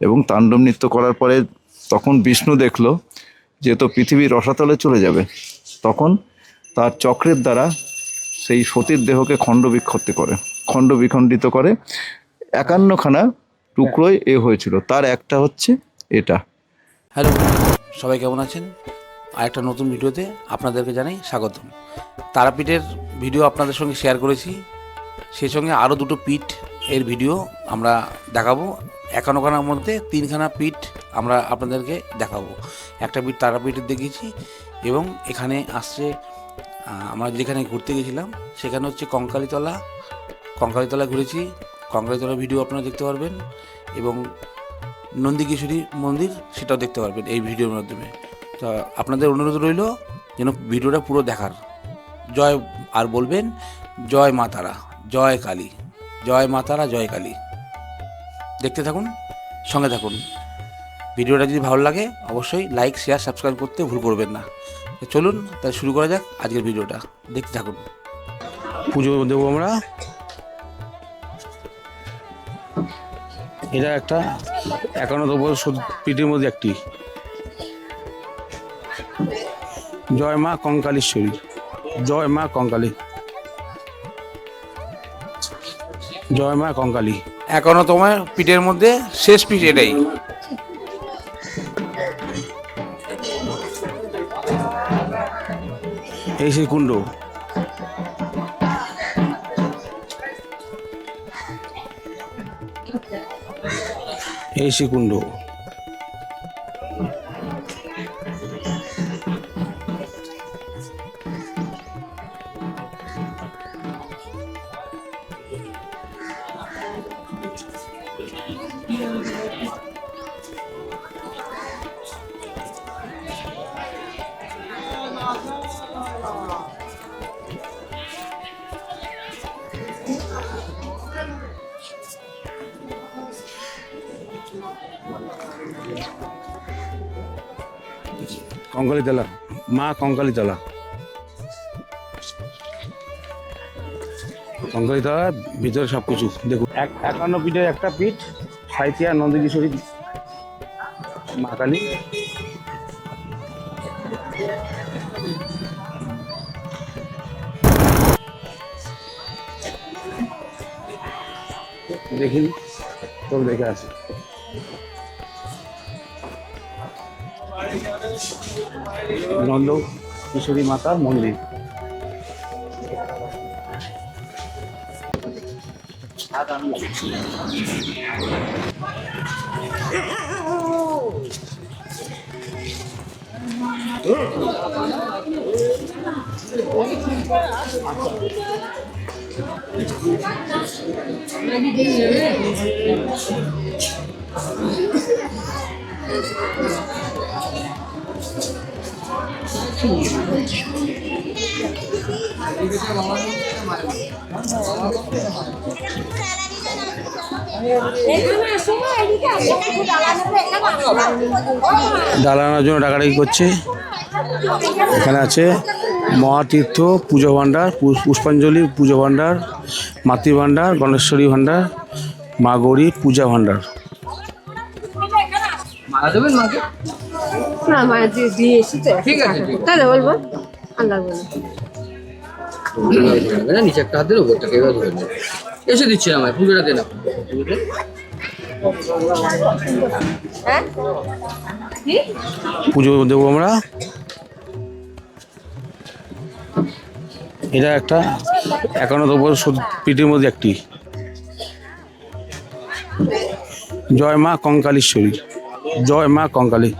এবং তাণ্ডব নৃত্য করার পরে তখন বিষ্ণু দেখল যে তো পৃথিবীর রসাতলে চলে যাবে। তখন তার চক্রের দ্বারা সেই সতীর দেহকে খণ্ড বিক্ষত করে খণ্ড বিখণ্ডিত করে একান্নখানা টুকরোয় এ হয়েছিল। তার একটা হচ্ছে এটা। হ্যালো, সবাই কেমন আছেন? আরেকটা নতুন ভিডিওতে আপনাদেরকে জানাই স্বাগতম। তারাপীঠের ভিডিও আপনাদের সঙ্গে শেয়ার করেছি। সেই সঙ্গে আরও দুটো পিঠ এর ভিডিও আমরা দেখাবো। একান্নখানার মধ্যে তিনখানা পিঠ আমরা আপনাদেরকে দেখাবো। একটা পিঠ তারাপীঠের দেখিয়েছি এবং এখানে আসছে আমরা যেখানে ঘুরতে গেছিলাম, সেখানে হচ্ছে কঙ্কালীতলা। কঙ্কালীতলা ঘুরেছি। কঙ্কালীতলা ভিডিও আপনারা দেখতে পারবেন এবং নন্দিকেশ্বরী মন্দির সেটাও দেখতে পারবেন এই ভিডিওর মাধ্যমে। তা আপনাদের অনুরোধ রইল যেন ভিডিওটা পুরো দেখার। জয় আর বলবেন, জয় মা তারা, জয় কালী। জয় মা তারা, জয় কালী। দেখতে থাকুন, সঙ্গে থাকুন। ভিডিওটা যদি ভালো লাগে, অবশ্যই লাইক শেয়ার সাবস্ক্রাইব করতে ভুল করবেন না। চলুন, তাহলে শুরু করা যাক আজকের ভিডিওটা। দেখতে থাকুন। পুজো দেবো আমরা। এটা একটা একান্নতম পিঠের মধ্যে একটি। জয় মা কঙ্কালীশ্বরী। জয় মা কঙ্কালী জয় মা এখনও তোমার পিঠের মধ্যে শেষ পিঠ এটাই। এই সেই কুণ্ড। এই সেই কুণ্ড। কঙ্কালীতলা মা কঙ্কালীতলা কঙ্কালীতলা ভিতরে সব কিছু দেখুন। এক একান্ন পিঠের একটা পিঠ সাইতিয়া নন্দকিশোরী মা কালী দেখিন সব দেখে আছে নন্দ কিশোরী মাতার মন্দির। দালানোর জন্য ডাকাডাকি করছে। এখানে আছে। মহাতীর্থ পুজো ভাণ্ডার পুষ্পাঞ্জলি পুজো ভাণ্ডার মাতৃ ভাণ্ডার গণেশ্বরী ভাণ্ডার মা গৌরী পূজা ভাণ্ডার। না মা দিয়ে দিয়ে এসেছে ঠিক আছে, তাহলে বলব আল্লাহ বলে। নিচে একটা হাত দিলে উপরটাকে এবার ধরে এসে দিচ্ছি আমায় পুজোটা দে না হ্যাঁ? পুজো দেবো আমরা। এটা একটা একান্নতম পিঠের মধ্যে একটি। জয় মা কঙ্কালীশ্বরী। জয় মা কঙ্কালী।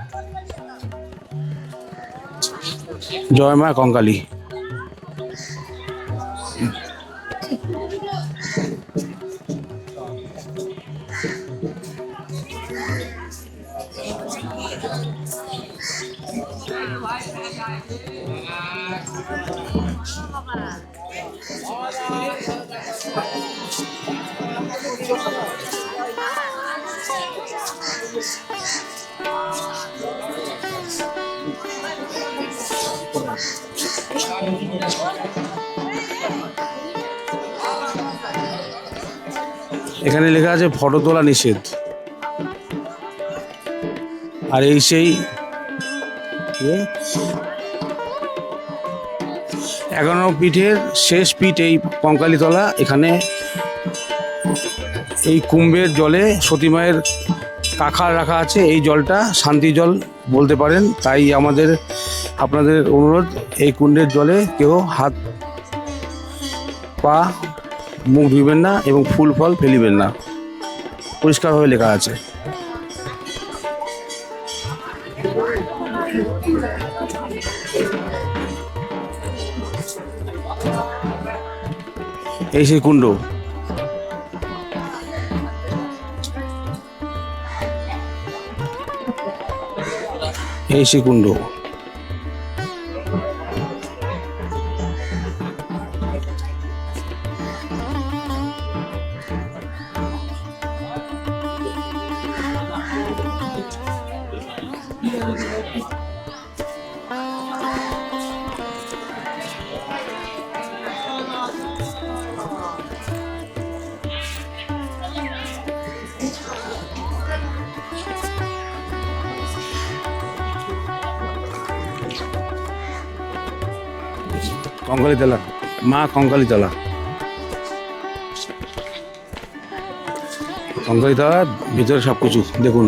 জয় মা কঙ্কালী। এখানে লেখা আছে ফটো তোলা নিষেধ। আর এই সেই এগারো পিঠের শেষ পিঠ এই কঙ্কালীতলা এখানে এই কুম্ভের জলে সতীমায়ের কাখার রাখা আছে, এই জলটা শান্তি জল বলতে পারেন। তাই আমাদের, আপনাদের অনুরোধ, এই কুণ্ডের জলে কেউ হাত পা, মুখ ধুইবেন না এবং ফুল ফল ফেলিবেন না। পরিষ্কারভাবে লেখা আছে। এই সেই কুণ্ড। এই সেই কুণ্ড। কঙ্কালীতলা। মা কঙ্কালীতলা। কঙ্কালীতলা ভিতরে সব কিছু দেখুন।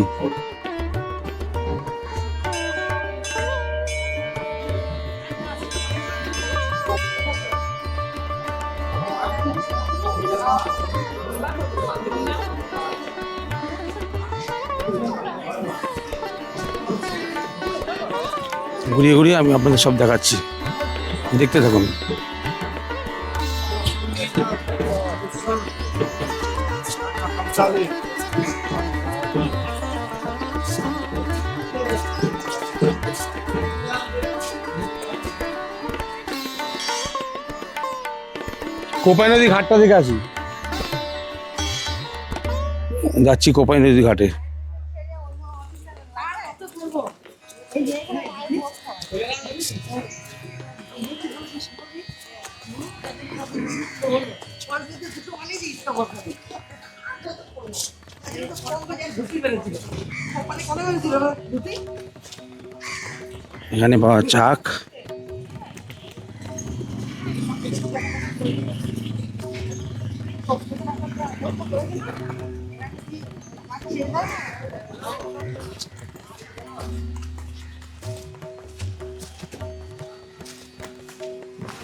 ঘুরিয়ে ঘুরিয়ে আমি আপনাদের সব দেখাচ্ছি। দেখতে থাকুন। কোপাই নদী ঘাটটা দেখে আসি। যাচ্ছি কোপাই নদী ঘাটে। এখানে পাওয়া চাক।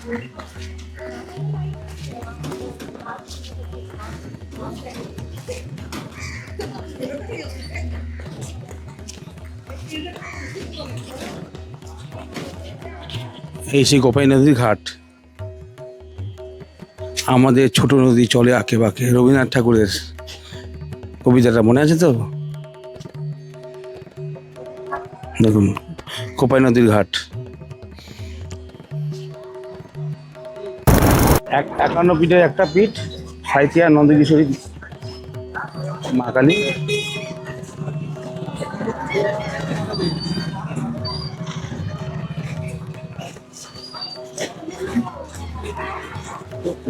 এই সেই গোপাই নদীর ঘাট। আমাদের ছোট নদী চলে আঁকে বাঁকে। রবীন্দ্রনাথ ঠাকুরের কবিতাটা মনে আছে তো? দেখুন কোপাই নদীর ঘাট। এক একান্ন পিঠের একটা পিঠ, সাইথিয়া নন্দকিশোরী মা কালী।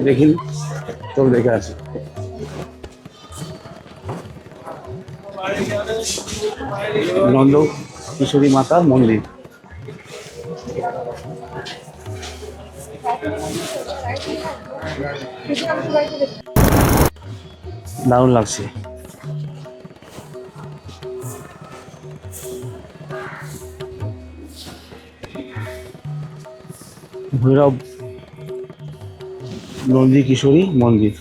দেখিন চল দেখে আসি। নন্দ কিশোরী মাতার মন্দির। দারুণ লাগছে। ভৈরব নন্দী কিশোরী মন্দির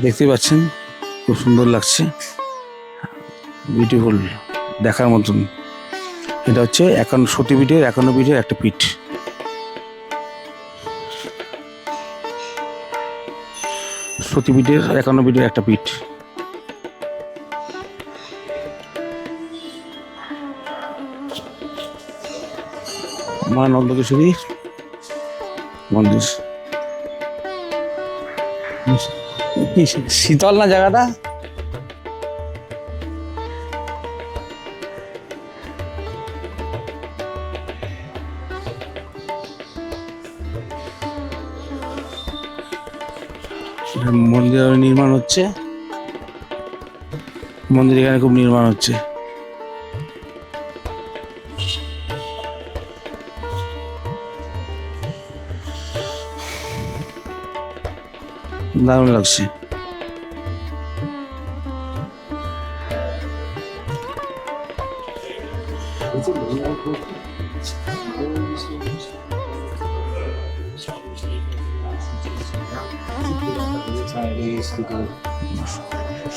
দেখতে পাচ্ছেন, খুব সুন্দর লাগছে। বিউটিফুল দেখার মতন। এটা হচ্ছে একান্ন সতীপীঠের একান্ন পিঠের একটা পিঠ। সতীপীঠের একান্ন পিঠের একটা পিঠ। মা নন্দকেশ্বরী মন্দির। শীতল না জায়গাটা? মন্দির নির্মাণ হচ্ছে। মন্দির এখানে খুব নির্মাণ হচ্ছে। দারুণ লাগছে।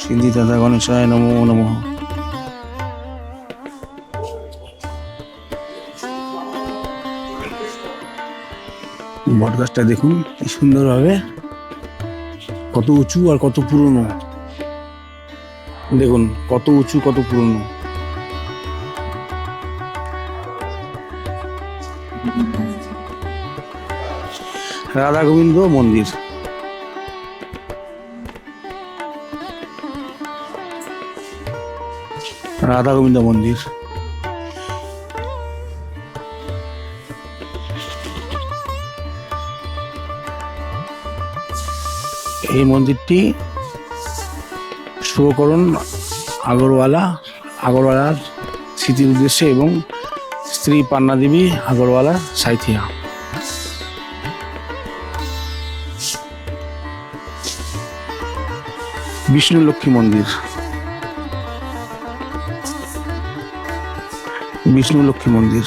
সিদ্ধি দাদা গণেশায় নমো নমঃ। বট গাছটা দেখুন কি সুন্দরভাবে কত উঁচু আর কত পুরনো। দেখুন, কত উঁচু, কত পুরনো। রাধা গোবিন্দ মন্দির। রাধা গোবিন্দ মন্দির। এই মন্দিরটি শুভকরণ আগরওয়ালা, আগরওয়ালার স্মৃতির উদ্দেশ্যে এবং স্ত্রী পান্না দেবী আগরওয়ালা সাইথিয়া। বিষ্ণু লক্ষ্মী মন্দির। বিষ্ণু লক্ষ্মী মন্দির।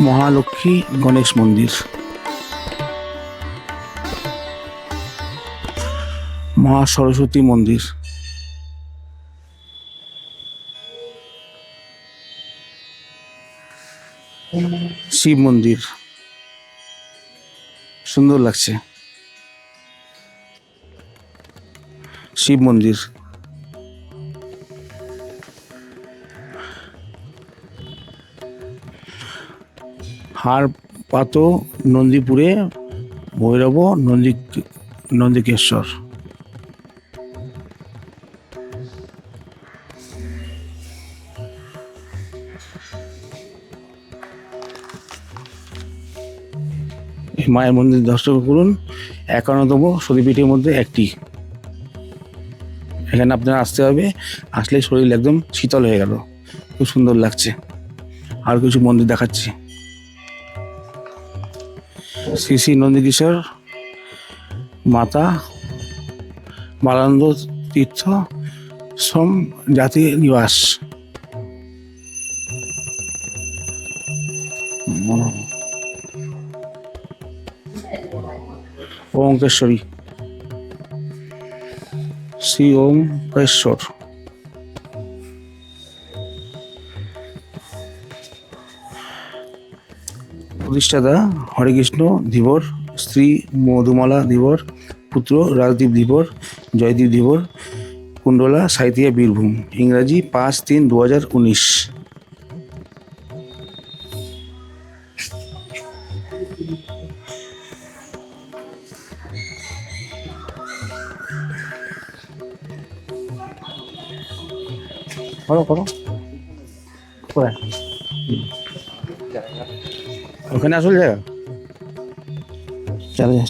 মহালক্ষ্মী গণেশ মন্দির। মহা সরস্বতী মন্দির। শিব মন্দির। সুন্দর লাগছে। শিব মন্দির। হার পাত নন্দীপুরে, ভৈরব, নন্দী নন্দিকেশ্বর। মায়ের মন্দির দর্শন করুন। একান্নতম সতীপীঠের মধ্যে একটি। এখানে আপনারা আসতে হবে। আসলে শরীর একদম শীতল হয়ে গেল। খুব সুন্দর লাগছে। আর কিছু মন্দির দেখাচ্ছি। শ্রী শ্রী নন্দিকেশ্বর মাতা বালানন্দ তীর্থ সোম জাতি নিবাস। ওঙ্কেশ্বরী। শ্রী ওঙ্কেশ্বর। প্রতিষ্ঠাতা হরেকৃষ্ণ ধীবর স্ত্রী মধুমালা ধীবর, পুত্র রাজদীপ ধীবর, জয়দীপ ধীবর কুণ্ডলা সাইতিয়া বীরভূম। ইংরাজি পাঁচ তিন দু হাজার উনিশ। করো করো। ওখানে আসল জায়গা?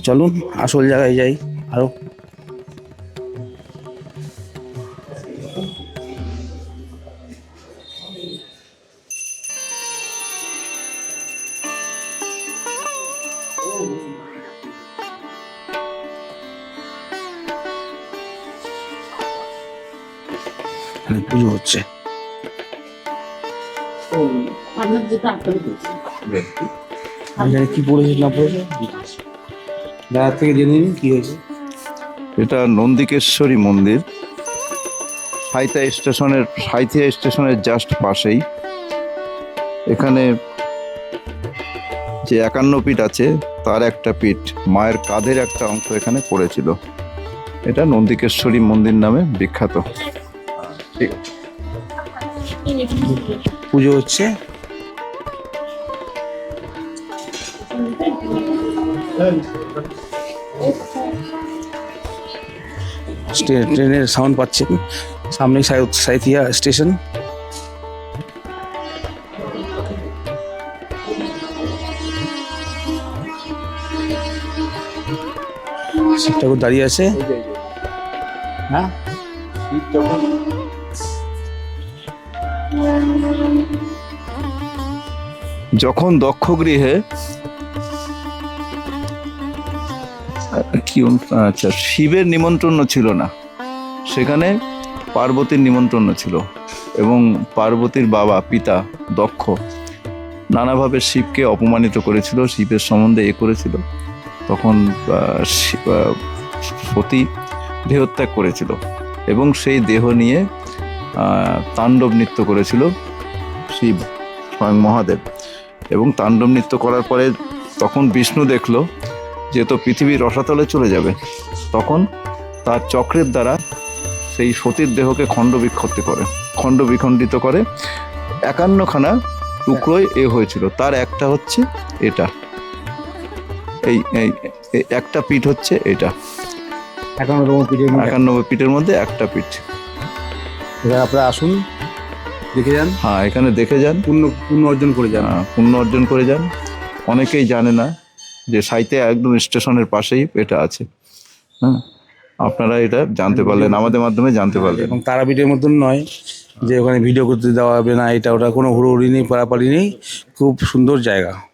চলুন। আসল জায়গায় যাই। আরও এখানে পুজো হচ্ছে। এখানে কি পড়েছে না পড়েছে দাদার থেকে জেনে নিন কি হয়েছে? এটা নন্দিকেশ্বরী মন্দির। সাইথিয়া স্টেশনের সাইথিয়া স্টেশনের জাস্ট পাশেই। এখানে যে একান্ন পিঠ আছে, তার একটা পিঠ মায়ের কাঁধের একটা অংশ এখানে পড়েছিল। এটা নন্দিকেশ্বরী মন্দির নামে বিখ্যাত। পুজো হচ্ছে। ট্রেনের সাউন্ড পাচ্ছেন। সামনে সাইথিয়া স্টেশন। শিব ঠাকুর দাঁড়িয়ে আছে। হ্যাঁ? যখন দক্ষ গৃহে কি আচ্ছা শিবের নিমন্ত্রণ ছিল না। সেখানে পার্বতীর নিমন্ত্রণ ছিল এবং পার্বতীর বাবা পিতা দক্ষ নানাভাবে শিবকে অপমানিত করেছিল শিবের সম্বন্ধে এ করেছিল। তখন সতী দেহত্যাগ করেছিল এবং সেই দেহ নিয়ে তাণ্ডব নৃত্য করেছিল শিব, স্বয়ং মহাদেব। এবং তাণ্ডব নৃত্য করার পরে তখন বিষ্ণু দেখল যে তো পৃথিবীর রসাতলে চলে যাবে। তখন তার চক্রের দ্বারা সেই সতীর দেহকে খণ্ড বিক্ষিপ্ত করে খণ্ড বিখণ্ডিত করে একান্নখানা টুকরোয় এ হয়েছিল। তার একটা হচ্ছে এটা। এই এই একটা পিঠ হচ্ছে এটা। একান্নব্বই পিঠের মধ্যে? একটা পিঠ। আপনারা আসুন দেখে যান। হ্যাঁ এখানে দেখে যান। পূর্ণ পূর্ণ অর্জন করে যান। আহ, পুণ্য অর্জন করে যান। অনেকেই জানে না যে সাইতে একদম স্টেশনের পাশেই এটা আছে। হ্যাঁ আপনারা এটা জানতে পারলেন আমাদের মাধ্যমে জানতে পারলেন। এবং তারাপীঠের মতন নয় যে ওখানে ভিডিও করতে দেওয়া হবে না এটা ওটা কোনো হুড়োহুড়ি নেই পাড়াপাড়ি নেই খুব সুন্দর জায়গা।